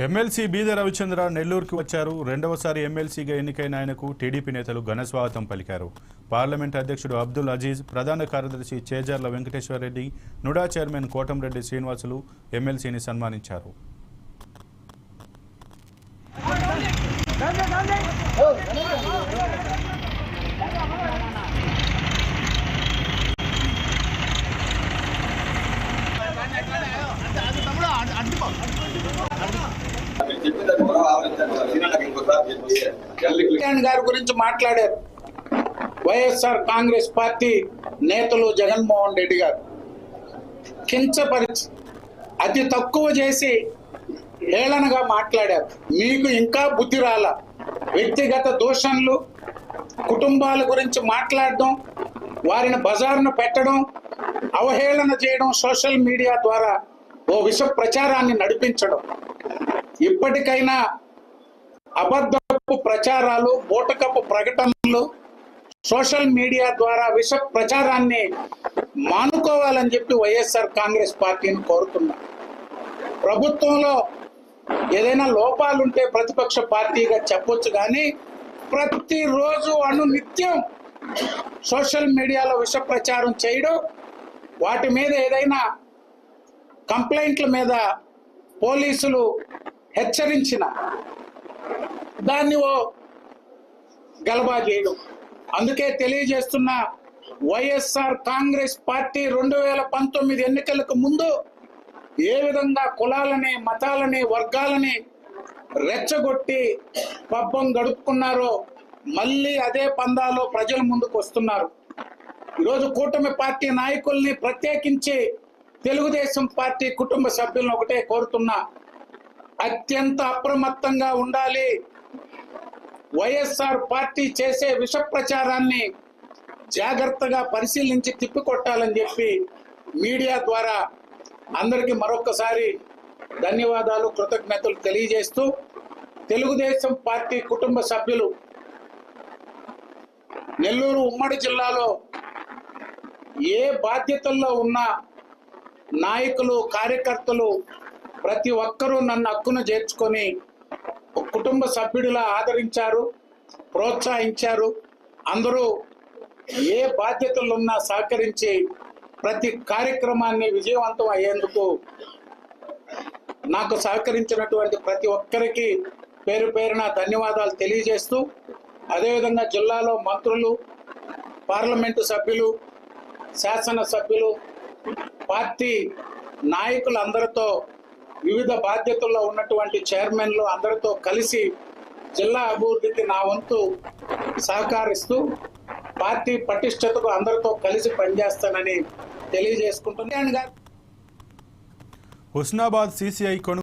MLC బీద రవిచంద్ర నెల్లూరుకు వచ్చారు. రెండవసారి ఎమ్మెల్సీగా ఎన్నికైన ఆయనకు టీడీపీ నేతలు ఘనస్వాగతం పలికారు. పార్లమెంట్ అధ్యక్షుడు అబ్దుల్ అజీజ్ ప్రధాన కార్యదర్శి చేజర్ల వెంకటేశ్వరరెడ్డి నుడా చైర్మన్ కోటంరెడ్డి శ్రీనివాసులు ఎమ్మెల్సీని సన్మానించారు. కళ్యాణ్ గారి గురించి మాట్లాడారు. వైఎస్ఆర్ కాంగ్రెస్ పార్టీ నేతలు జగన్మోహన్ రెడ్డి గారు. కించపరిచి అతి తక్కువ చేసి హేళనగా మాట్లాడారు. మీకు ఇంకా బుద్ధి రాల? వ్యక్తిగత దూషణలు కుటుంబాల గురించి మాట్లాడడం వారిని బజారును పెట్టడం అవహేళన చేయడం సోషల్ మీడియా ద్వారా ఓ విష ప్రచారాన్ని నడిపించడం. ఇప్పటికైనా అబద్ధపు ప్రచారాలు బూటకపు ప్రకటనలు సోషల్ మీడియా ద్వారా విష ప్రచారాన్ని మానుకోవాలని చెప్పి వైఎస్ఆర్ కాంగ్రెస్ పార్టీని కోరుతున్నా. ప్రభుత్వంలో ఏదైనా లోపాలుంటే ప్రతిపక్ష పార్టీగా చెప్పొచ్చు కానీ ప్రతిరోజు అను నిత్యం సోషల్ మీడియాలో విష ప్రచారం చేయడం వాటి మీద ఏదైనా కంప్లైంట్ల మీద పోలీసులు హెచ్చరించిన. దాన్ని ఓ గలబా చేయడం. అందుకే తెలియజేస్తున్న వైఎస్ఆర్ కాంగ్రెస్ పార్టీ రెండు వేల పంతొమ్మిది ఎన్నికలకు ముందు ఏ విధంగా కులాలని మతాలని వర్గాలని రెచ్చగొట్టి పబ్బం గడుపుకున్నారో మళ్ళీ అదే పందాలో ప్రజల ముందుకు వస్తున్నారు. ఈరోజు కూటమి పార్టీ నాయకుల్ని ప్రత్యేకించి తెలుగుదేశం పార్టీ కుటుంబ సభ్యులను ఒకటే కోరుతున్నా. అత్యంత అప్రమత్తంగా ఉండాలి. వైఎస్ఆర్ పార్టీ చేసే విష ప్రచారాన్ని జాగ్రత్తగా పరిశీలించి తిప్పికొట్టాలని చెప్పి మీడియా ద్వారా అందరికీ మరొకసారి ధన్యవాదాలు కృతజ్ఞతలు తెలియజేస్తూ తెలుగుదేశం పార్టీ కుటుంబ సభ్యులు నెల్లూరు ఉమ్మడి జిల్లాలో ఏ బాధ్యతల్లో ఉన్న నాయకులు కార్యకర్తలు ప్రతి ఒక్కరూ నన్ను హక్కును చేర్చుకొని కుటుంబ సభ్యుడిలా ఆదరించారు ప్రోత్సహించారు. అందరూ ఏ బాధ్యతలు ఉన్నా సహకరించి ప్రతి కార్యక్రమాన్ని విజయవంతం అయ్యేందుకు నాకు సహకరించినటువంటి ప్రతి ఒక్కరికి పేరు పేరున ధన్యవాదాలు తెలియజేస్తూ అదేవిధంగా జిల్లాలో మంత్రులు పార్లమెంటు సభ్యులు శాసనసభ్యులు పార్టీ నాయకులందరితో వివిధ బాధ్యతల్లో ఉన్నటువంటి చైర్మన్లు అందరితో కలిసి జిల్లా అభివృద్ధికి నా వంతు సహకరిస్తూ పార్టీ పటిష్టతకు అందరితో కలిసి పనిచేస్తానని తెలియజేసుకుంటున్నాను. హుస్నాబాద్ సీసీఐ కొను